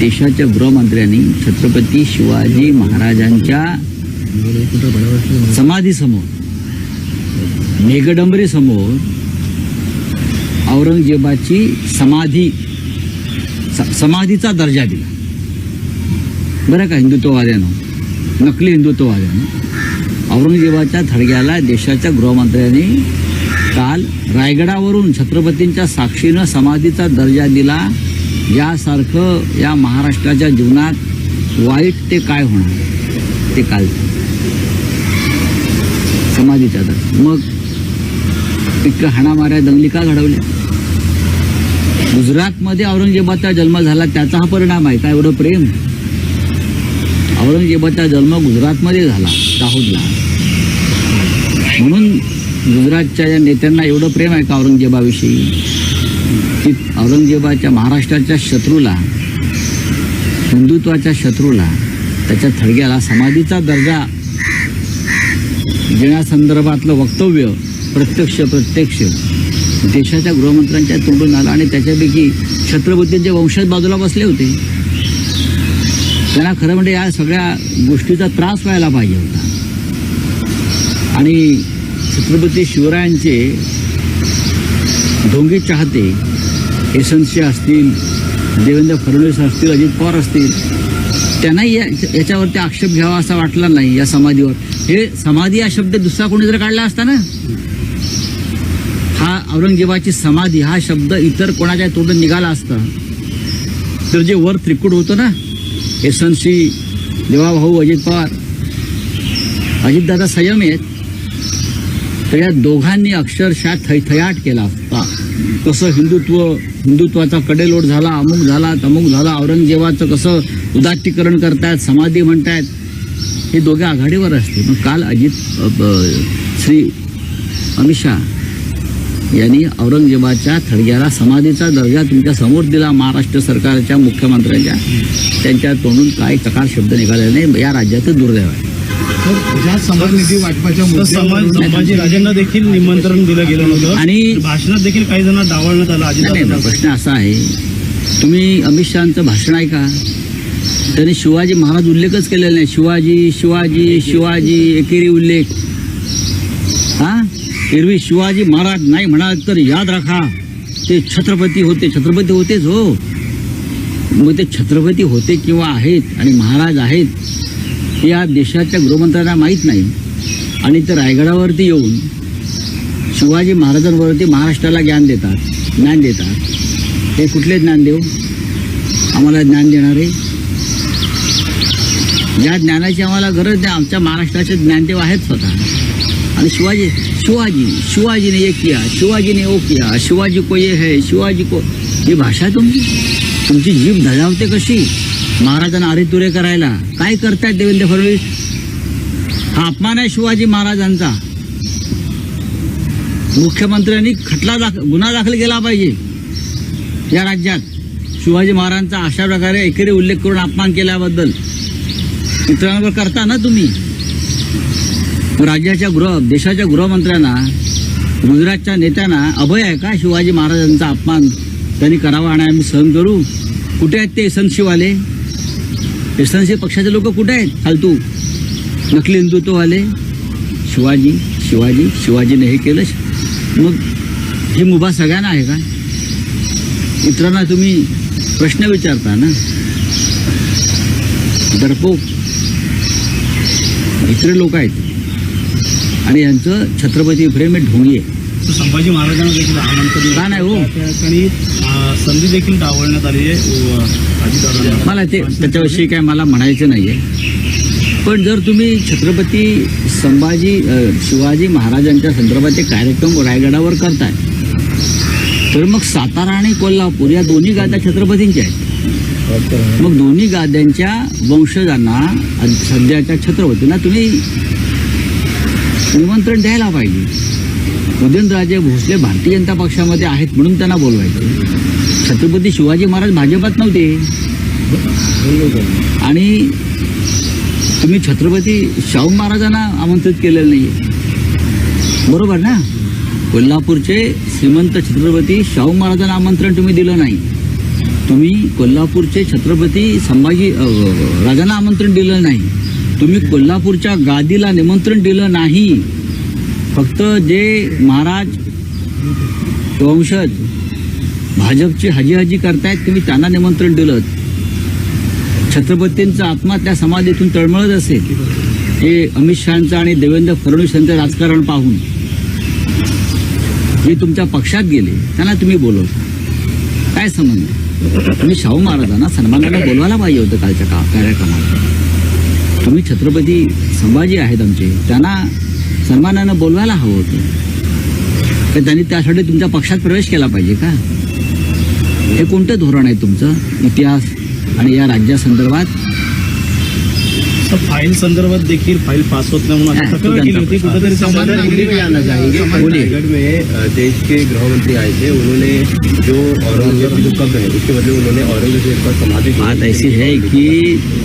देशाच्या गृहमंत्र्यांनी छत्रपती शिवाजी महाराजांच्या समाधीसमोर मेघडंबरी समोर औरंगजेबाची समाधी समाधीचा दर्जा दिला. बरं का हिंदुत्ववाद्यानं? नकली हिंदुत्ववाद्यानं? औरंगजेबाच्या थडग्याला देशाच्या गृहमंत्र्यांनी काल रायगडावरून छत्रपतींच्या साक्षीनं समाधीचा दर्जा दिला. यासारखं या महाराष्ट्राच्या जीवनात वाईट ते काय होणार? ते काल समाधीच्या तर मग इतकं हाणामाऱ्या दंगली का घडवल्या? गुजरातमध्ये औरंगजेबाचा जन्म झाला त्याचा हा परिणाम आहे का? एवढं प्रेम? औरंगजेबाचा जन्म गुजरातमध्ये झाला दाहोदला. म्हणून गुजरातच्या या नेत्यांना एवढं प्रेम आहे का औरंगजेबाविषयी? की औरंगजेबाच्या महाराष्ट्राच्या शत्रूला हिंदुत्वाच्या शत्रूला त्याच्या थडग्याला समाधीचा दर्जा देण्यासंदर्भातलं वक्तव्य प्रत्यक्ष प्रत्यक्ष देशाच्या गृहमंत्र्यांच्या तोंडून आलं आणि त्याच्यापैकी छत्रपतींचे वंशज बाजूला बसले होते त्यांना खरं म्हणजे या सगळ्या गोष्टीचा त्रास व्हायला पाहिजे होता. आणि छत्रपती शिवरायांचे ढोंगी चाहते एसनशी असतील देवेंद्र फडणवीस असतील अजित पवार असतील त्यांनाही या याच्यावरती आक्षेप घ्यावा असा वाटला नाही या समाधीवर. हे समाधी हा शब्द दुसरा कोणी जर काढला असता ना? हा औरंगजेबाची समाधी हा शब्द इतर कोणाच्या तोंडून निघाला असता. तर जे वर त्रिकूट होतं ना एसनसी देवाभाऊ अजित पवार अजितदादा संयम आहेत. तर या दोघांनी अक्षरशः थैथयाट केला असता. कसं हिंदुत्व हिंदुत्वाचा कडेलोट झाला अमुक झाला तमुक झाला औरंगजेबाचं कसं उदात्तीकरण करतायत समाधी म्हणतायत हे दोघे आघाडीवर असते मग काल अजित श्री अमित शहा यांनी औरंगजेबाच्या थडग्याला समाधीचा दर्जा तुमच्यासमोर दिला महाराष्ट्र सरकारच्या मुख्यमंत्र्यांच्या. त्यांच्या तोंडून काही चकार शब्द निघाले नाही. या राज्याचं दुर्दैव आहे. ज्या समाज निधी वाटपाच्या तर समाज मुद्द्यावरून संभाजीराजांना देखील निमंत्रण दिलं गेलं नव्हतं. आणि भाषणात देखील काही जण डावलण्यात आलं प्रश्न असा आहे तुम्ही अमित शहाचं भाषण ऐका. त्यांनी शिवाजी महाराज उल्लेखच केलेला नाही. शिवाजी शिवाजी शिवाजी एकेरी उल्लेख. हा? एरवी शिवाजी महाराज नाही म्हणाल तर याद राखा. ते छत्रपती होते. छत्रपती होतेच हो. मग ते छत्रपती होते किंवा आहेत आणि महाराज आहेत या देशाच्या गृहमंत्र्यांना माहीत नाही. आणि ते रायगडावरती येऊन शिवाजी महाराजांवरती महाराष्ट्राला ज्ञान देतात. ज्ञान देतात. हे कुठले ज्ञान देऊ आम्हाला ज्ञान देणारे? ज्या ज्ञानाची आम्हाला गरज नाही. आमच्या महाराष्ट्राचे ज्ञानदेव आहेत स्वतः. आणि शिवाजी शिवाजी शिवाजीने ये किया शिवाजीने ओ किया शिवाजी को ये है शिवाजी को ही भाषा तुमची? तुमची जीभ धजावते कशी? महाराजांना अरेतुरे करायला. काय करतायत देवेंद्र फडणवीस? हा अपमान आहे शिवाजी महाराजांचा. मुख्यमंत्र्यांनी खटला दाख गुन्हा दाखल केला पाहिजे. या राज्यात शिवाजी महाराजांचा अशा प्रकारे एकेरी उल्लेख करून अपमान केल्याबद्दल. इतरांवर करता ना तुम्ही? राज्याच्या गृह देशाच्या गृहमंत्र्यांना गुजरातच्या नेत्यांना अभय आहे का शिवाजी महाराजांचा अपमान? त्यांनी करावा आणि आम्ही सहन करू. कुठे आहेत ते एसनशीवाले एसनशी पक्षाचे लोक कुठे आहेत? फालतू. नकली हिंदुत्ववाले शिवाजी शिवाजी शिवाजीने हे केलं. मग ही मुभा सगळ्यांना आहे का? इतरांना तुम्ही प्रश्न विचारता ना? डरपोक इतरे लोक आहेत. आणि यांचं छत्रपती प्रेम हे ढोंगी. आहे संभाजी महाराजांना देखील आमंत्रण का नाही हो? संधी देखील डावलण्यात आली आहे. मला ते त्याच्याविषयी काय मला म्हणायचं नाहीये. पण जर तुम्ही छत्रपती संभाजी शिवाजी महाराजांच्या संदर्भाचे कार्यक्रम रायगडावर करताय तर मग सातारा आणि कोल्हापूर या दोन्ही गाद्या छत्रपतींच्या आहेत. मग दोन्ही गाद्यांच्या वंशजांना सध्याच्या छत्रपतींना तुम्ही निमंत्रण द्यायला पाहिजे. उदयनराजे भोसले भारतीय जनता पक्षामध्ये आहेत म्हणून त्यांना बोलवायचे. छत्रपती शिवाजी महाराज भाजपात नव्हते. आणि तुम्ही छत्रपती शाहू महाराजांना आमंत्रित केलेलं नाही बरोबर ना? कोल्हापूरचे श्रीमंत छत्रपती शाहू महाराजांना आमंत्रण तुम्ही दिलं नाही. तुम्ही कोल्हापूरचे छत्रपती संभाजी राजांना आमंत्रण दिलं नाही. तुम्ही कोल्हापूरच्या गादीला निमंत्रण दिलं नाही. फक्त जे महाराज वंशज भाजपची हजी हजी करतायत तुम्ही त्यांना निमंत्रण दिलं छत्रपतींचा आत्मा त्या समाधीतून तळमळत असेल. हे अमित शहाचं आणि देवेंद्र फडणवीस यांचं राजकारण पाहून. जे तुमच्या पक्षात गेले त्यांना तुम्ही बोलवता काय संबंध? तुम्ही शाहू महाराजांना सन्मानाला बोलवायला पाहिजे होतं कालच्या का कार्यक्रमात. तुम्ही छत्रपती संभाजी आहेत आमचे त्यांना सन्मानानं बोलवायला हवं होतं. तर त्यांनी त्यासाठी तुमच्या पक्षात प्रवेश केला पाहिजे का? हे कोणतं धोरण आहे तुमचं? इतिहास आणि या राज्यासंदर्भात फाईल संदर्भात देखील फाईल पास होत नाही हा, में देश के गृह मंत्री आए थे उन्होंने जो औरंगजेब की जो कब्र है उसके बदले उन्होंने औरंगजेब का समाधि। बात ऐसी है कि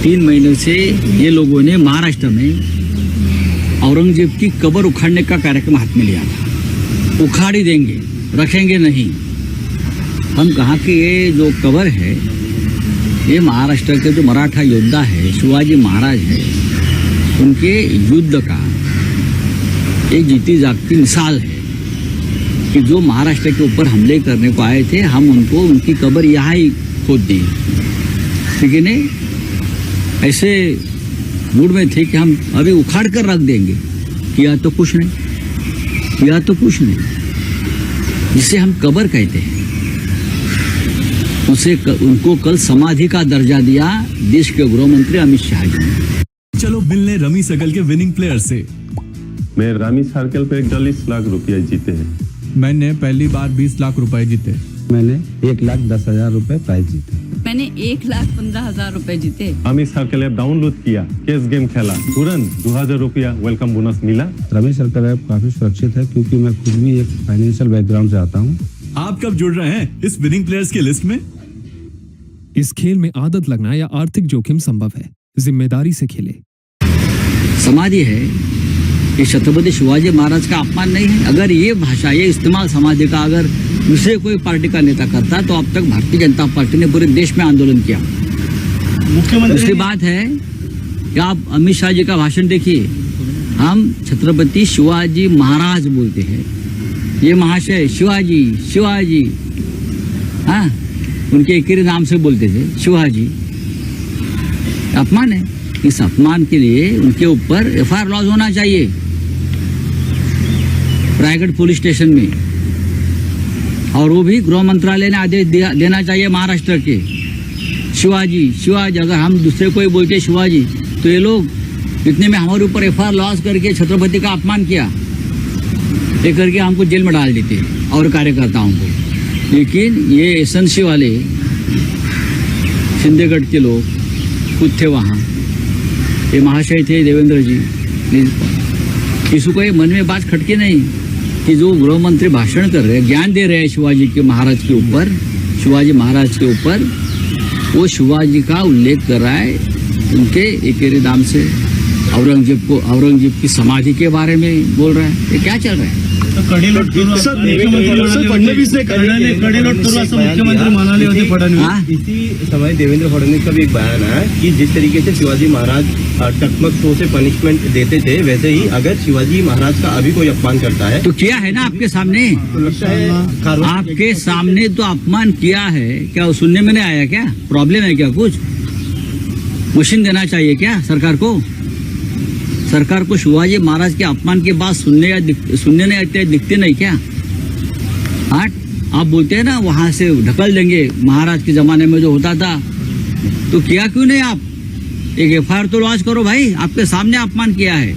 तीन महीनों से ये लोगों ने महाराष्ट्र में औरंगजेब की कब्र उखाड़ने का कार्यक्रम हाथ में लिया था। उखाड़ ही देंगे रखेंगे नहीं। हम कहा कि ये जो कब्र है, ये महाराष्ट्र के जो मराठा योद्धा है, शिवाजी महाराज है, उनके युद्ध का एक जीती जागती मिसाल है कि जो महाराष्ट्र के ऊपर हमले करने को आए थे, हम उनको, उनकी कबर यहाँ ही खोद दी। है नहीं ऐसे मूड में थे कि हम अभी उखाड़ कर रख देंगे किया तो कुछ नहीं किया तो कुछ नहीं, जिसे हम कबर कहते हैं। उसे उनको कल समाधि का दर्जा दिया देश के गृह मंत्री अमित शाह जी ने। चलो मिलने रमी सकल के विनिंग प्लेयर से। मैं रामी सर्कल पे चालीस लाख रुपए जीते हैं। मैंने पहली बार 20 लाख रुपए जीते। मैंने एक लाख दस हज़ार रुपए प्राइज जीते। मैंने एक लाख पंद्रह हज़ार रुपए जीते। रामी सर्कल ऐप डाउनलोड किया कैश गेम खेला। तुरंत दो हज़ार रुपया वेलकम बोनस मिला। रमेश सर्कल ऐप काफ़ी सुरक्षित है क्योंकि मैं खुद भी एक फाइनेंशियल बैकग्राउंड से आता हूँ। आप कब जुड़ रहे हैं इस विनिंग प्लेयर्स की लिस्ट में? इस खेल में आदत लगना या आर्थिक जोखिम संभव है ज़िम्मेदारी से खेलें। समाधि है ये छत्रपति शिवाजी महाराज का अपमान नहीं है। अगर ये भाषा ये इस्तेमाल समाज का अगर दूसरे कोई पार्टी का नेता करता तो अब तक भारतीय जनता पार्टी ने पूरे देश में आंदोलन किया। दूसरी मुख्यमंत्री बात है कि आप अमित शाह जी का भाषण देखिए। हम छत्रपति शिवाजी महाराज बोलते हैं। ये महाशय शिवाजी शिवाजी। हाँ उनके एक ही नाम से बोलते थे, शिवाजी। अपमान है। इस अपमान के लिए उनके ऊपर एफ़ आई लॉज होना चाहिए। रायगढ़ पुलिस स्टेशन में। और वो भी गृह मंत्रालय ने आदेश देना चाहिए महाराष्ट्र के। शिवाजी शिवाजी, अगर हम दूसरे कोई बोलते शिवाजी तो ये लोग इतने में हमारे ऊपर एफ़ आई लॉज करके छत्रपति का अपमान किया। ये करके हमको जेल में डाल देते और कार्यकर्ताओं को। लेकिन ये एसएनसी वाले शिंदेगढ़ के लोग खुद थे वहाँ। ये महाशय थे देवेंद्र जी किसी को ये मन में बात खटके नहीं कि जो गृह मंत्री भाषण कर रहे हैं, ज्ञान दे रहे हैं शिवाजी के महाराज के ऊपर, शिवाजी महाराज के ऊपर, वो शिवाजी का उल्लेख कर रहा है उनके एकेरे दाम से। औरंगज़ेब को, औरंगज़ेब की समाधि के बारे में बोल रहा है। ये क्या चल रहा है? कडेलोट करू असं मुख्यमंत्री फडणवीस कडेलोट करू असं मुख्यमंत्री म्हणाले होते फडणवीस. हाँ? समय देवेंद्र फडणवीस का भी एक बयान है कि जिस तरीके से शिवाजी महाराज टकमक शो से पनिशमेंट देते थे वैसे ही अगर शिवाजी महाराज का अभी कोई अपमान करता है तो किया है ना आपके सामने? तो आपके सामने तो अपमान किया है। क्या वो सुनने में नहीं आया क्या? प्रॉब्लम है क्या कुछ? मशीन देना चाहिए क्या सरकार को? सरकार को शिवाजी महाराज के अपमान की बात सुनने या सुनने नहीं आते, दिखते नहीं क्या? आठ आप बोलते हैं ना, वहाँ से ढकल देंगे महाराज के जमाने में जो होता था। तो किया क्यों नहीं आप? एक एफ़ तो लॉन्च करो भाई, आपके सामने अपमान किया है।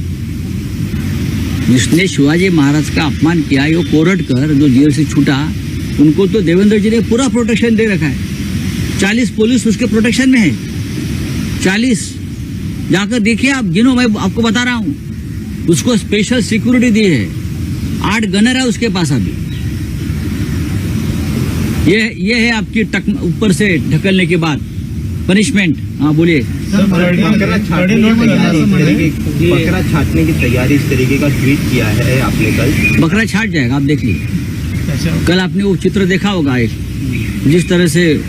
जिसने शिवाजी महाराज का अपमान किया, यो कोरटकर जो जेल से छूटा, उनको तो देवेंद्र जी ने पूरा प्रोटेक्शन दे रखा है। चालीस पुलिस उसके प्रोटेक्शन में है। चालीस जाकर देखिए आप गिनो मैं आपको बता रहा हूँ। उसको स्पेशल सिक्योरिटी दी है। आठ गनर है उसके पास अभी। ये ये है आपकी टक ऊपर से ढकलने के बाद। पनिशमेंट हाँ बोलिए। बकरा छाटने की तैयारी इस तरीके की- बकरा छाटने की तैयारी इस तरीके का ट्वीट किया है आपने कल। बकरा छाट जाएगा आप देख लीजिए कल आपने वो चित्र देखा होगा एक। जिस तरह से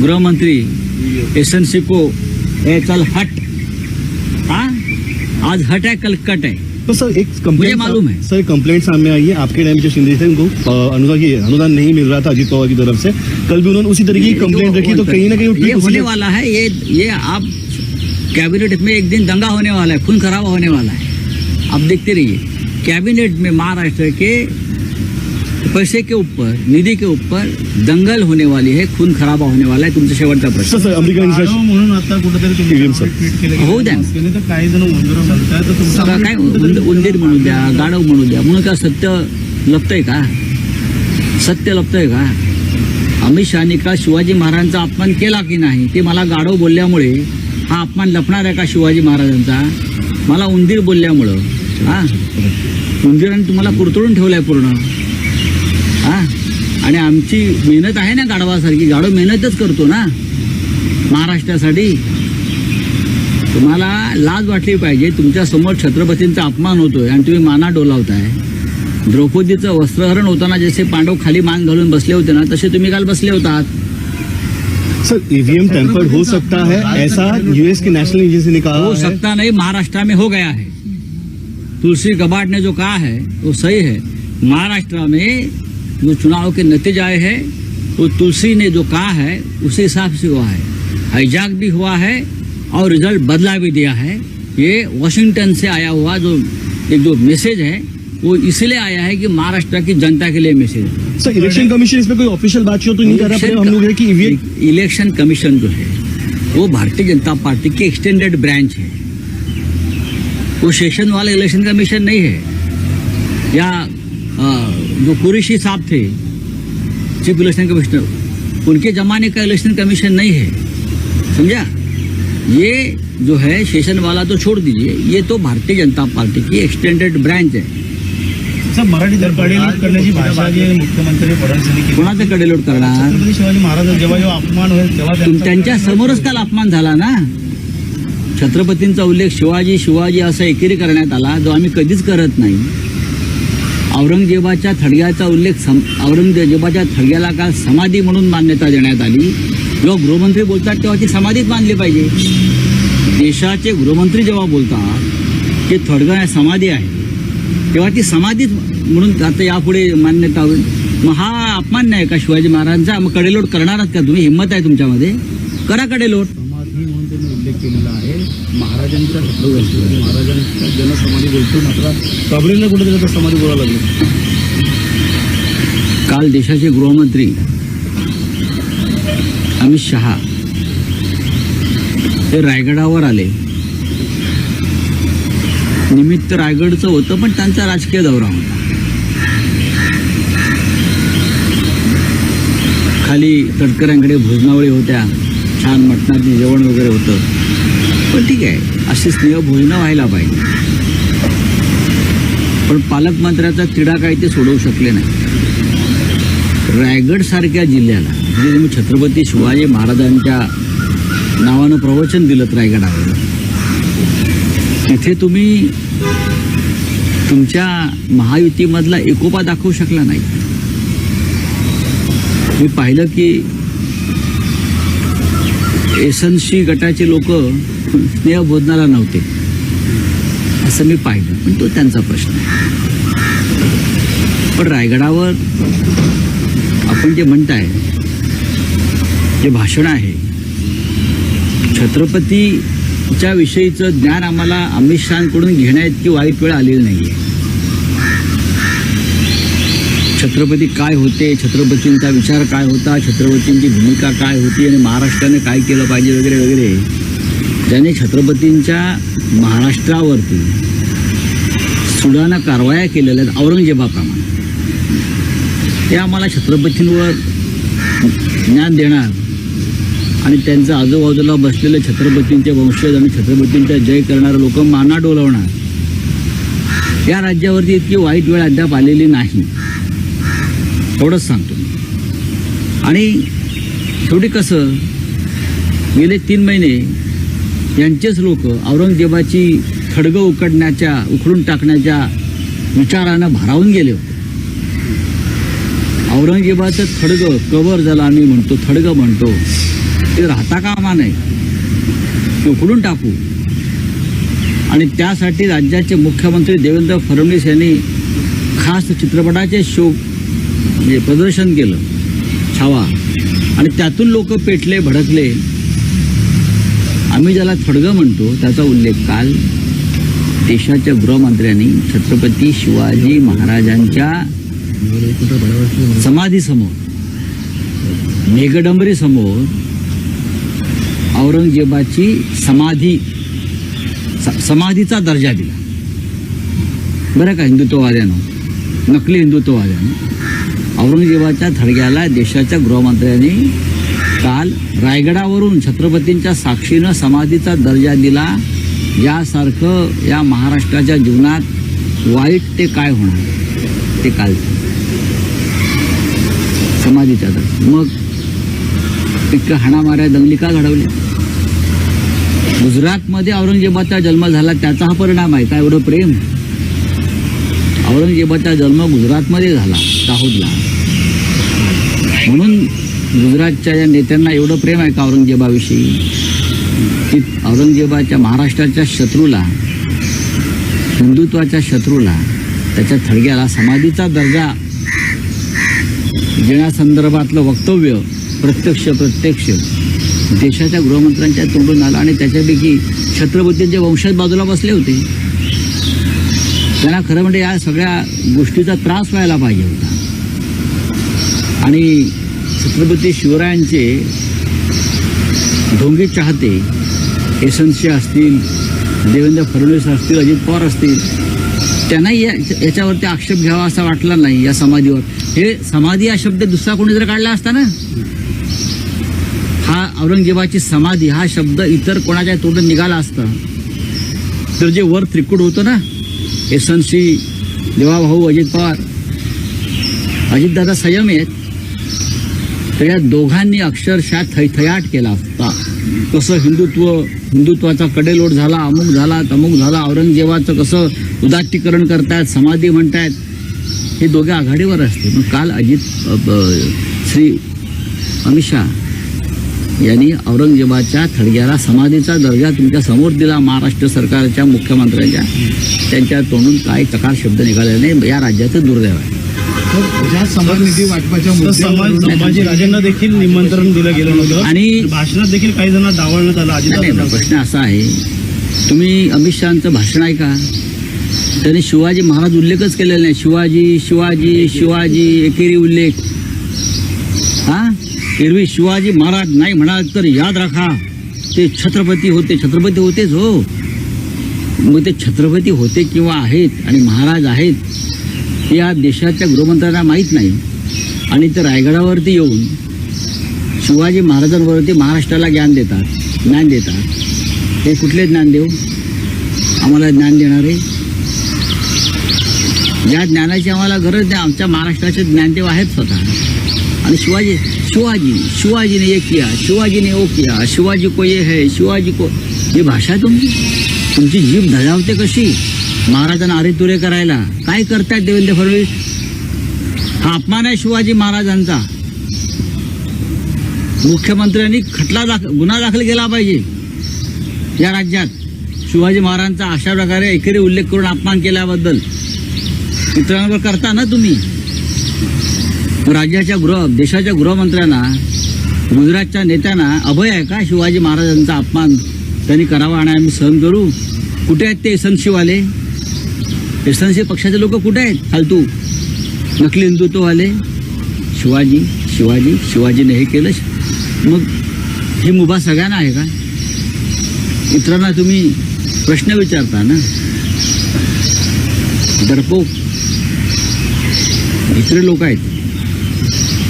गृह मंत्री एस एन सी को ए कल हट आज हट है कल कट है। तो सर एक मुझे मालूम है। सर कंप्लेंट सामने आई है। आपके टाइम जो सिंधी थे उनको अनुदान अनुदान नहीं मिल रहा था अजीत पवार की तरफ़ से। कल भी उन्होंने उसी तरीके की कंप्लेंट रखी तो कहीं ना कहीं ये होने वाला है ये ये आप कैबिनेट में एक दिन दंगा होने वाला है खून खराबा होने वाला है। आप देखते रहिए कैबिनेट में महाराष्ट्र के पैसे के ऊपर निधि के ऊपर दंगल होने वाली है खून खराबा होने वाला है तुमचा शेवटचा प्रश्न। सर सर अमेरिका इन्फ्रास्ट्रक्चर म्हणून आता कुठेतरी तुम्ही होऊ द्या. काही जण उंदरं म्हणताय तर तुमचा सगळं काय उंद- उंदीर म्हणू द्या गाढव म्हणू द्या म्हणून का सत्य लपतंय का? सत्य लपतंय का? अमित शहानी का शिवाजी महाराजांचा अपमान केला की नाही? ते मला गाढव बोलल्यामुळे हा अपमान लपणार आहे का शिवाजी महाराजांचा? मला उंदीर बोलल्यामुळं. हा? उंदीराने तुम्हाला कुरतडून ठेवलंय पूर्ण. हा. आणि आमची मेहनत आहे ना गाढवासारखी. गाढव मेहनतच करतो ना. महाराष्ट्रासाठी. तुम्हाला लाज वाटली पाहिजे. तुमच्यासमोर छत्रपतींचा अपमान होतोय आणि तुम्ही माना डोलावताय. द्रौपदीचं वस्त्रहरण होताना जसे पांडव खाली मान घालून बसले होते ना तसे तुम्ही काल बसले होतात. सर ईवीएम टेम्पर्ड हो सकता है. ऐसा यूएस की नेशनल एजेंसी ने कहा हो। सकता नहीं महाराष्ट्र में हो गया है। तुलसी कबाड़ ने जो कहा है वो सही है। महाराष्ट्र में जो चुनाव के नतीजे आए हैं वो तो तुलसी ने जो कहा है उसी हिसाब से हुआ है। हाईजैक भी हुआ है और रिज़ल्ट बदला भी दिया है। ये वॉशिंगटन से आया हुआ जो एक जो मैसेज है वो इसलिए आया है कि महाराष्ट्र की जनता के लिए मैसेज है। सर इलेक्शन कमीशन इसमें कोई ऑफिशियल बात तो नहीं कर रहा? हम लोग है कि इलेक्शन कमीशन जो है वो भारतीय जनता पार्टी की एक्सटेंडेड ब्रांच है। वो सेशन वाला इलेक्शन कमीशन नहीं है। या अ, जो कुरेशी साहब थे चीफ इलेक्शन कमिश्नर उनके जमाने का इलेक्शन कमीशन नहीं है समझा? ये जो है सेशन वाला तो छोड़ दीजिए ये तो भारतीय जनता पार्टी की एक्सटेंडेड ब्रांच है। सर मराठी कडेलोट करण्याची भाषा जी मुख्यमंत्री फडणवीस यांनी केली. कोणाचं कडेलोट करणार? छत्रपती शिवाजी महाराज जेव्हा जेव्हा अपमान होईल तेव्हा तुम त्यांचा- त्यांच्या समोरच काल अपमान झाला ना? छत्रपतींचा उल्लेख शिवाजी शिवाजी असा एकेरी करण्यात आला जो आम्ही कधीच करत नाही. औरंगजेबाच्या थडग्याचा उल्लेख सम औरंगजेबाच्या थडग्याला काल समाधी म्हणून मान्यता देण्यात आली. जेव्हा गृहमंत्री बोलतात तेव्हा ती समाधीच मानली पाहिजे. देशाचे गृहमंत्री जेव्हा बोलतात ते थडगं आहे समाधी आहे तेव्हा ती समाधीच म्हणून आता यापुढे मान्यता मग हा अपमान नाही का शिवाजी महाराजांचा? मग कडेलोट करणारच का तुम्ही? हिंमत आहे तुमच्यामध्ये? करा कडेलोट. समाधी म्हणून त्यांनी उल्लेख केलेला आहे. महाराजांच्या छत्रपती शिवाजी म्हणजे महाराजांच्या जनसमाधी बोलतो मात्र कबरेला कुठे आता समाधी बोलायला लागली. काल देशाचे गृहमंत्री अमित शहा ते रायगडावर आले. निमित्त रायगडचं होतं पण त्यांचा राजकीय दौरा होता. खाली तटकऱ्यांकडे भोजनावळी होत्या छान मटणाची जेवण वगैरे होतं. पण ठीक आहे. अशी स्नेहभोजनं व्हायला पाहिजे. पण पालकमंत्र्याचा तिढा काय ते सोडवू शकले नाही. रायगड सारख्या जिल्ह्याला म्हणजे तुम्ही छत्रपती शिवाजी महाराजांच्या नावानं प्रवचन दिलं रायगडावर तिथे तुम्ही तुमच्या महायुतीमधला एकोपा दाखवू शकला नाही. मी पाहिलं की एसएनसी गटाचे लोक स्नेह स्नेहभोजनाला नव्हते. असं मी पाहिलं. पण तो त्यांचा प्रश्न आहे. पण रायगडावर आपण जे म्हणताय जे भाषण आहे छत्रपतीच्या विषयीचं ज्ञान आम्हाला अमित शहाकडून घेण्याइतकी वाईट वेळ आलेली नाहीये. छत्रपती काय होते छत्रपतींचा विचार काय होता छत्रपतींची भूमिका काय होती आणि महाराष्ट्राने काय केलं पाहिजे वगैरे वगैरे. ज्याने छत्रपतींच्या महाराष्ट्रावरती सुडाना कारवाया केलेल्या आहेत औरंगजेबाप्रमाणे ते आम्हाला छत्रपतींवर ज्ञान देणार. आणि त्यांच्या आजूबाजूला बसलेले छत्रपतींचे वंशज आणि छत्रपतींचा जय करणारे लोक माना डोलवणार. या राज्यावरती इतकी वाईट वेळ अद्याप आलेली नाही. थोडंच सांगतो. आणि शेवटी कसं गेले तीन महिने यांचेच लोक औरंगजेबाची खडगं उकडण्याच्या उखडून टाकण्याच्या विचारानं भारावून गेले होते. औरंगजेबाचं थडगं कवर झालं आम्ही म्हणतो थडगं म्हणतो ते राहता कामा नये. ते उखडून टाकू. आणि त्यासाठी राज्याचे मुख्यमंत्री देवेंद्र फडणवीस यांनी खास चित्रपटाचे शो म्हणजे प्रदर्शन केलं छावा. आणि त्यातून लोक पेटले भडकले. आम्ही ज्याला थडगं म्हणतो त्याचा उल्लेख काल देशाच्या गृहमंत्र्यांनी छत्रपती शिवाजी महाराजांच्या समाधीसमोर मेघडंबरीसमोर औरंगजेबाची समाधी समाधीचा दर्जा दिला. बरं का हिंदुत्ववाद्यानं? नकली हिंदुत्ववाद्यानं? औरंगजेबाच्या थडग्याला देशाच्या गृहमंत्र्यांनी काल रायगडावरून छत्रपतींच्या साक्षीनं समाधीचा दर्जा दिला. यासारखं या महाराष्ट्राच्या जीवनात वाईट ते काय होणार? ते काल समाधीचा दर मग इतकं हाणामाऱ्या दंगली का घडवल्या? गुजरातमध्ये औरंगजेबाचा जन्म झाला त्याचा हा परिणाम आहे काय एवढं प्रेम? औरंगजेबाचा जन्म गुजरातमध्ये झाला दाहोदला. म्हणून गुजरातच्या या नेत्यांना एवढं प्रेम आहे का औरंगजेबाविषयी? की औरंगजेबाच्या महाराष्ट्राच्या शत्रूला हिंदुत्वाच्या शत्रूला त्याच्या थडग्याला समाधीचा दर्जा देण्यासंदर्भातलं वक्तव्य प्रत्यक्ष प्रत्यक्ष देशाच्या गृहमंत्र्यांच्या तोंडून आलं आणि त्याच्यापैकी छत्रपतींचे वंशज बाजूला बसले होते. त्यांना खरं म्हणजे या सगळ्या गोष्टीचा त्रास व्हायला पाहिजे होता. आणि छत्रपती शिवरायांचे ढोंगे चाहते एसनसी असतील देवेंद्र फडणवीस असतील अजित पवार असतील त्यांनाही या याच्यावरती आक्षेप घ्यावा असा वाटला नाही या समाधीवर. हे समाधी हा शब्द दुसरा कोणी जर काढला असता ना? हा औरंगजेबाची समाधी हा शब्द इतर कोणाच्या तोंडून निघाला असता तर जे वर त्रिकूट होतं ना एसनसी देवाभाऊ अजित पवार अजितदादा संयम आहेत तर या दोघांनी अक्षरशः थैथयाट केला असता कसं हिंदुत्व हिंदुत्वाचा कडेलोट झाला अमुक झाला तमुक झाला औरंगजेबाचं कसं उदात्तीकरण करतायत समाधी म्हणतायत हे दोघे आघाडीवर असते. मग काल अजित श्री अमित शहा यांनी औरंगजेबाच्या थडग्याला समाधीचा दर्जा तुमच्यासमोर दिला महाराष्ट्र सरकारच्या मुख्यमंत्र्यांच्या. त्यांच्या तोंडून काही चकार शब्द निघाले नाही या राज्याचं दुर्दैव आहे. ज्या समाज निधी वाटपाच्या समाज मुद्द्यावर संभाजी राजांना देखील निमंत्रण दिलं गेलं नव्हतं. आणि भाषणात देखील काही जणांना डावलण्यात आलं नाही, नाही अजित प्रश्न असा आहे तुम्ही अमित शहाचं भाषण ऐका. त्यांनी शिवाजी महाराज उल्लेखच केलेला नाही. शिवाजी शिवाजी शिवाजी एकेरी उल्लेख. हा? एरवी शिवाजी महाराज नाही म्हणाल तर याद राखा. ते छत्रपती होते. छत्रपती होतेच हो. मग ते छत्रपती होते किंवा आहेत आणि महाराज आहेत हे या देशाच्या गृहमंत्र्यांना माहीत नाही. आणि ते रायगडावरती येऊन शिवाजी महाराजांवरती महाराष्ट्राला ज्ञान देतात. ज्ञान देतात. हे कुठले ज्ञान देऊ आम्हाला ज्ञान देणारे? या ज्ञानाची आम्हाला गरज नाही. आमच्या महाराष्ट्राचे ज्ञानदेव आहेत स्वतः. आणि शिवाजी शिवाजी शिवाजीने ये किया शिवाजीने ओ किया शिवाजी को ये है शिवाजी को ही भाषा तुमची? तुमची जीभ धजावते कशी? महाराजांना अरेतुरे करायला. काय करतायत देवेंद्र फडणवीस? हा अपमान आहे शिवाजी महाराजांचा. मुख्यमंत्र्यांनी खटला दाख गुन्हा दाखल केला पाहिजे. या राज्यात शिवाजी महाराजांचा अशा प्रकारे एकेरी उल्लेख करून अपमान केल्याबद्दल. इतरांवर करता ना तुम्ही? राज्याच्या गृह देशाच्या गृहमंत्र्यांना गुजरातच्या नेत्यांना अभय आहे का शिवाजी महाराजांचा अपमान? त्यांनी करावा आणि आम्ही सहन करू. कुठे आहेत ते सनशिवाले एसएनसी पक्षाचे लोक कुठे आहेत? फालतू. नकली हिंदुत्ववाले. शिवाजी शिवाजी शिवाजीने हे केलं. मग ही मुभा सगळ्यांना आहे का? इतरांना तुम्ही प्रश्न विचारता ना? डरपोक इतरे लोक आहेत.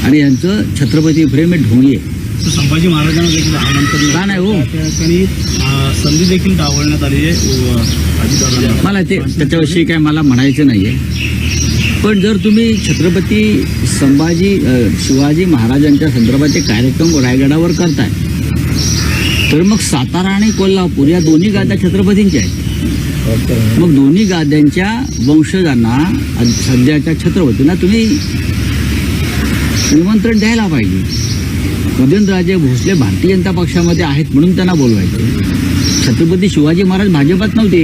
आणि यांचं छत्रपती प्रेम हे ढोंगी. आहे संभाजी महाराजांना देखील आनंतर का नाही हो? त्या ठिकाणी अं, संधी देखील डावलण्यात आली आहे मला ते त्याच्याविषयी काय मला म्हणायचं नाहीये. पण जर तुम्ही छत्रपती संभाजी शिवाजी महाराजांच्या संदर्भाचे कार्यक्रम रायगडावर करताय तर मग सातारा आणि कोल्हापूर या दोन्ही गाद्या छत्रपतींच्या आहेत. मग दोन्ही गाद्यांच्या वंशजांना सध्याच्या छत्रपतींना तुम्ही निमंत्रण द्यायला पाहिजे. उदयनराजे भोसले भारतीय जनता पक्षामध्ये आहेत म्हणून त्यांना बोलवायचे. छत्रपती शिवाजी महाराज भाजपात नव्हते.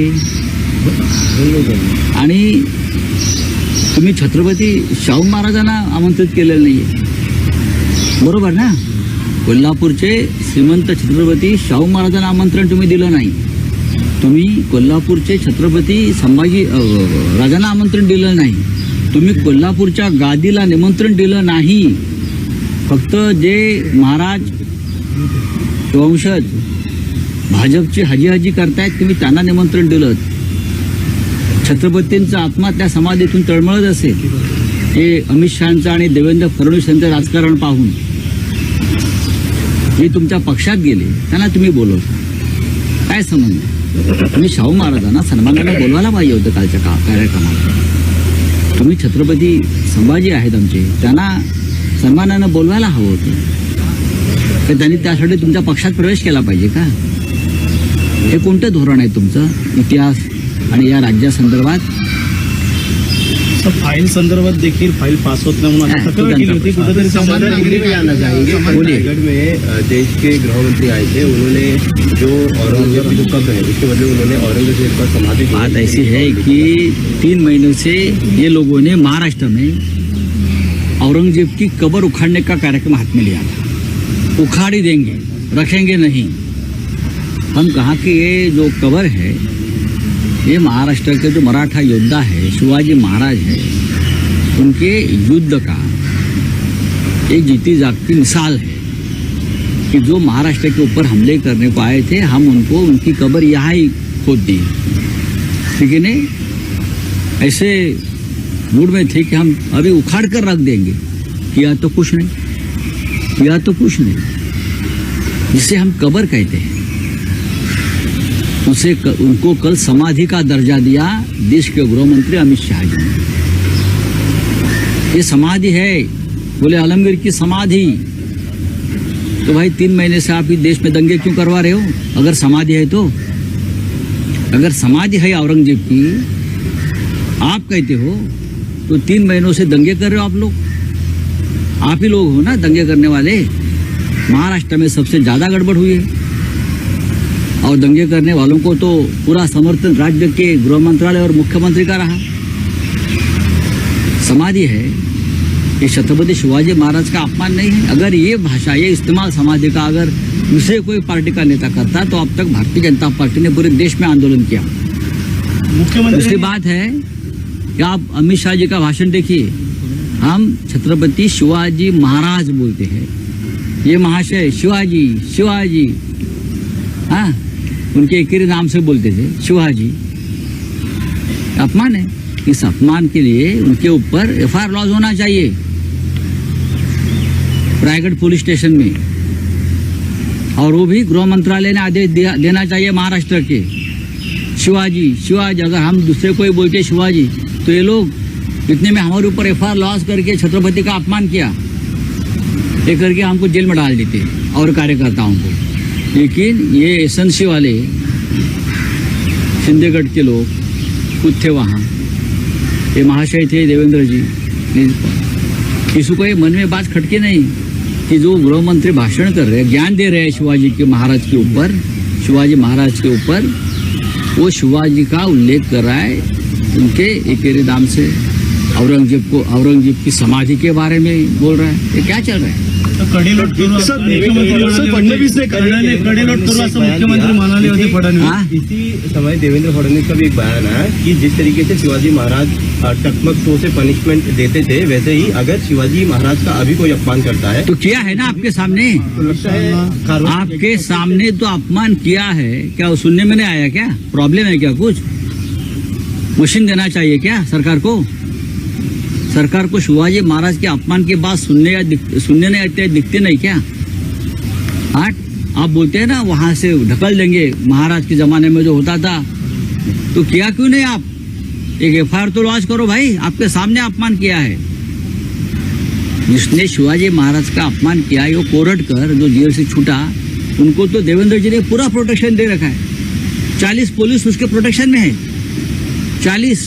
आणि तुम्ही छत्रपती शाहू महाराजांना आमंत्रित केलेलं नाही बरोबर ना? कोल्हापूरचे श्रीमंत छत्रपती शाहू महाराजांना आमंत्रण तुम्ही दिलं नाही. तुम्ही कोल्हापूरचे छत्रपती संभाजी राजांना आमंत्रण दिलं नाही. तुम्ही कोल्हापूरच्या गादीला निमंत्रण दिलं नाही. फक्त जे महाराज वंशज भाजपची हजी हजी करतायत तुम्ही त्यांना निमंत्रण दिलं. छत्रपतींचा आत्मा त्या समाधीतून तळमळत असेल. हे अमित शहाचं आणि देवेंद्र फडणवीस यांचं राजकारण पाहून. जे तुमच्या पक्षात गेले त्यांना तुम्ही बोलवता काय संबंध? तुम्ही शाहू महाराजांना सन्मानाला बोलवायला पाहिजे होतं कालच्या का कार्यक्रमात तुम्ही छत्रपती संभाजी आहेत आमचे. त्यांना सन्मानानं बोलवायला हवं होतं. तर त्यांनी त्यासाठी तुमच्या पक्षात प्रवेश केला पाहिजे का? हे कोणतं धोरण आहे तुमचं? इतिहास आणि या राज्यासंदर्भात फाईल संदर्भात देखील फाईल पास होत नाही देश के गृह मंत्री आए थे. उन्होंने जो औरंगजेब कब्र है उसके बदले उन्होंने औरंगजेब का समाधि बात ऐसी है कि तीन महीनों से ये लोगों ने महाराष्ट्र में औरंगज़ेब की कबर उखाड़ने का कार्यक्रम हाथ में लिया था। उखाड़ ही देंगे, रखेंगे नहीं। हम कहा कि ये जो कबर है, ये महाराष्ट्र के जो मराठा योद्धा है, शिवाजी महाराज है, उनके युद्ध का एक जीती जागती मिसाल है कि जो महाराष्ट्र के ऊपर हमले करने को आए थे, हम उनको, उनकी कबर यहाँ ही खोद दी। ठीक है नहीं ऐसे मूड में थे कि हम अभी उखाड़ कर रख देंगे। किया तो कुछ नहीं किया तो कुछ नहीं। जिसे हम कबर कहते हैं। उसे क, उनको कल समाधि का दर्जा दिया देश के गृह मंत्री अमित शाह जी ने। ये समाधि है बोले आलमगीर की समाधि। तो भाई तीन महीने से आप इस देश में दंगे क्यों करवा रहे हो? अगर समाधि है तो। अगर समाधि है औरंगज़ेब की आप कहते हो तो तीन महीनों से दंगे कर रहे हो आप लोग? आप ही लोग हो ना दंगे करने वाले? महाराष्ट्र में सबसे ज़्यादा गड़बड़ हुई है। और दंगे करने वालों को तो पूरा समर्थन राज्य के गृह मंत्रालय और मुख्यमंत्री का रहा। समाधि है ये छत्रपति शिवाजी महाराज का अपमान नहीं है। अगर ये भाषा ये इस्तेमाल समाधि का अगर दूसरे कोई पार्टी का नेता करता तो अब तक भारतीय जनता पार्टी ने पूरे देश में आंदोलन किया। दूसरी बात है आप अमित शाह जी का भाषण देखिए। हम छत्रपति शिवाजी महाराज बोलते हैं। ये महाशय शिवाजी शिवाजी। हाँ उनके एक ही नाम से बोलते थे, शिवाजी। अपमान है। इस अपमान के लिए उनके ऊपर एफ़ आई लॉज होना चाहिए। रायगढ़ पुलिस स्टेशन में। और वो भी गृह मंत्रालय ने आदेश देना चाहिए महाराष्ट्र के। शिवाजी शिवाजी, अगर हम दूसरे कोई बोलते शिवाजी तो ये लोग इतने में हमारे ऊपर एफ लॉस करके छत्रपति का अपमान किया। ये करके हमको जेल में डाल देते और कार्यकर्ताओं को। लेकिन ये एसएनसी वाले शिंदेगढ़ के लोग खुद थे वहाँ। ये महाशय थे देवेंद्र जी। किसी को ये मन में बात खटके नहीं कि जो गृहमंत्री भाषण कर रहे हैं ज्ञान दे रहे हैं शिवाजी के महाराज के ऊपर शिवाजी महाराज के ऊपर वो शिवाजी का उल्लेख कर रहा है। उनके एकेरे दाम से औरंगज़ेब को औरंगज़ेब की समाधि के बारे में बोल रहा है। ये क्या चल रहा है? फडणवीस ने मुख्यमंत्री होते फडणवीस। हाँ? इसी समय देवेंद्र फडणवीस का भी एक बयान है कि जिस तरीके से शिवाजी महाराज अ, टकमक शो से पनिशमेंट देते थे वैसे ही अगर शिवाजी महाराज का अभी कोई अपमान करता है तो किया है ना आपके सामने? तो है आपके सामने तो अपमान किया है। क्या सुनने में नहीं आया क्या? प्रॉब्लम है क्या कुछ? मशीन देना चाहिए क्या सरकार को? सरकार को शिवाजी महाराज के अपमान की बात सुनने या सुनने नहीं आते, दिखते नहीं क्या? आठ आप बोलते हैं ना, वहाँ से ढकल देंगे। महाराज के जमाने में जो होता था तो किया क्यों नहीं आप? एक एफ़ तो लॉन्च करो भाई, आपके सामने अपमान किया है। जिसने शिवाजी महाराज का अपमान किया है वो कोरट कर, जो जेल से छूटा, उनको तो देवेंद्र जी ने पूरा प्रोटेक्शन दे रखा है। चालीस पुलिस उसके प्रोटेक्शन में है। चालीस।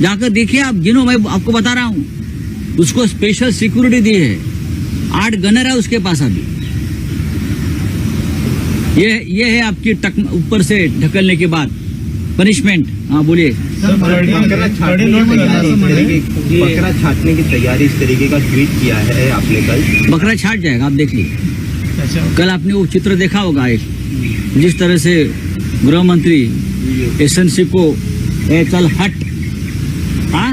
जाकर देखिए आप गिनो मैं आपको बता रहा हूँ। उसको स्पेशल सिक्योरिटी दी है। आठ गनर है उसके पास अभी। ये ये है आपकी टक ऊपर से ढकलने के बाद। पनिशमेंट हाँ बोलिए। बकरा छाटने की तैयारी इस तरीके बकरा छाटने की तैयारी इस तरीके का ट्वीट किया है आपने कल। बकरा छाट जाएगा आप देख लीजिए। कल आपने वो चित्र देखा होगा एक। जिस तरह से गृह मंत्री एसएनसी को ए, कल हट। हाँ?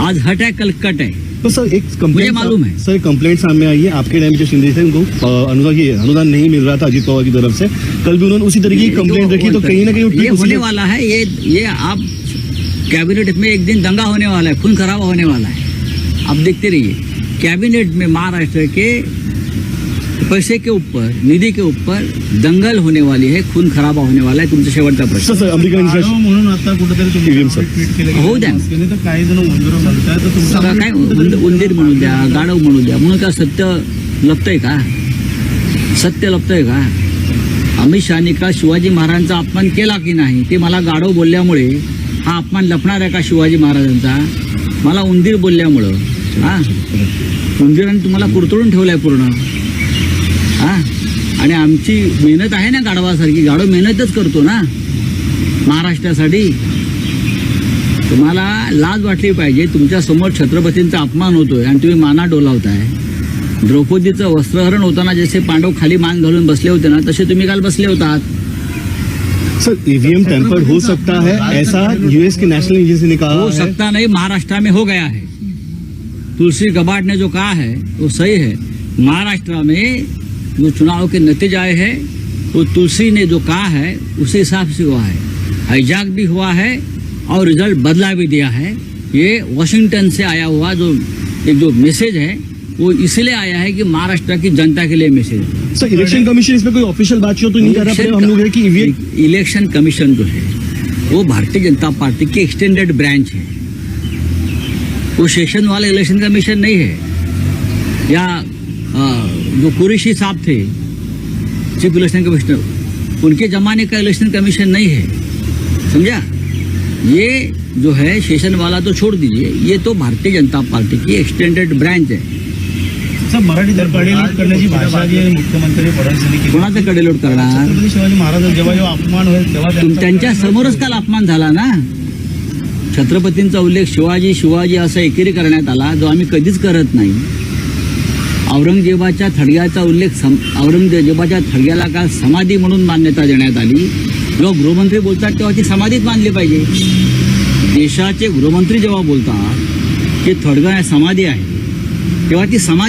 आज हट है कल कट है। तो सर एक मुझे कंप्लेंट मालूम है। सर कंप्लेंट सामने आई है। आपके टाइम में जो शिंदे थे उनको अनुदान अनुदान नहीं मिल रहा था अजीत पवार की तरफ़ से। कल भी उन्होंने उसी तरीके की कंप्लेंट रखी तो कहीं ना कहीं ये होने वाला है ये ये आप कैबिनेट में एक दिन दंगा होने वाला है खून खराबा होने वाला है। आप देखते रहिए कैबिनेट में महाराष्ट्र के पैसे के ऊपर निधि के ऊपर दंगल होने वाली है खून खराबा होने वाला है तुमचा शेवटचा प्रश्न। सर अमेरिकन म्हणून आता कुठेतरी तुम्ही. ट्विट केलं होऊ द्या. गेलं. तर काही जण उंदर म्हणताय तर तुमचं सगळं काय उंद- उंदीर म्हणू द्या गाढव म्हणू द्या म्हणून का सत्य लपतंय का? सत्य लपतंय का? अमित शहानी का शिवाजी महाराजांचा अपमान केला की नाही? ते मला गाढव बोलल्यामुळे हा अपमान लपणार आहे का शिवाजी महाराजांचा? मला उंदीर बोलल्यामुळं. हा? उंदीराने तुम्हाला कुरतडून ठेवलंय पूर्ण. हा. आणि आमची मेहनत आहे ना गाढवासारखी. गाढव मेहनतच करतो ना. महाराष्ट्रासाठी. तुम्हाला लाज वाटली पाहिजे. तुमच्यासमोर छत्रपतींचा अपमान होतोय आणि तुम्ही माना डोलावताय. द्रौपदीचं वस्त्रहरण होताना जसे पांडव खाली मान घालून बसले होते ना तसे तुम्ही काल बसले होतात. सर ईवीएम टेम्पर्ड हो सकता है. ऐसा यूएस की नेशनल एजेंसी ने कहा है सकता नहीं महाराष्ट्र में हो गया है। तुलसी गबाट ने जो कहा है वो सही है। महाराष्ट्र में जो चुनाव के नतीजे आए हैं वो तुलसी ने जो कहा है उसी हिसाब से हुआ है। हाईजैक भी हुआ है और रिज़ल्ट बदला भी दिया है। ये वॉशिंगटन से आया हुआ जो एक जो मैसेज है वो इसलिए आया है कि महाराष्ट्र की जनता के लिए मैसेज सर इलेक्शन कमीशन इसमें कोई ऑफिशियल बातचीत तो नहीं कर रहा हम लोग है कि इलेक्शन कमीशन जो है वो भारतीय जनता पार्टी की एक्सटेंडेड ब्रांच है। वो सेशन वाला इलेक्शन कमीशन नहीं है। या अ, जो कुरेशी साहब थे चीफ इलेक्शन कमिश्नर उनके जमाने का इलेक्शन कमीशन नहीं है समझा? ये जो है सेशन वाला तो छोड़ दीजिए ये तो भारतीय जनता पार्टी की एक्सटेंडेड ब्रांच है। सर मराठी तर कडेलूट करण्याची भाषा जी आहे मुख्यमंत्री फडणवीस यांनी केली कोणाचं कडेलोट करणार? छत्रपती शिवाजी महाराज जेव्हा जेव्हा अपमान होईल तेव्हा तुम त्यांचा- त्यांच्या समोरच काल अपमान झाला ना? छत्रपतींचा उल्लेख शिवाजी शिवाजी असा एकेरी करण्यात आला जो आम्ही कधीच करत नाही. औरंगजेबाच्या थडग्याचा उल्लेख सम औरंगजेबाच्या थडग्याला काल समाधी म्हणून मान्यता देण्यात आली. जेव्हा गृहमंत्री बोलतात तेव्हा ती समाधीच मानली पाहिजे. देशाचे गृहमंत्री जेव्हा बोलतात की थडगा समाधी आहे तेव्हा ती समाधी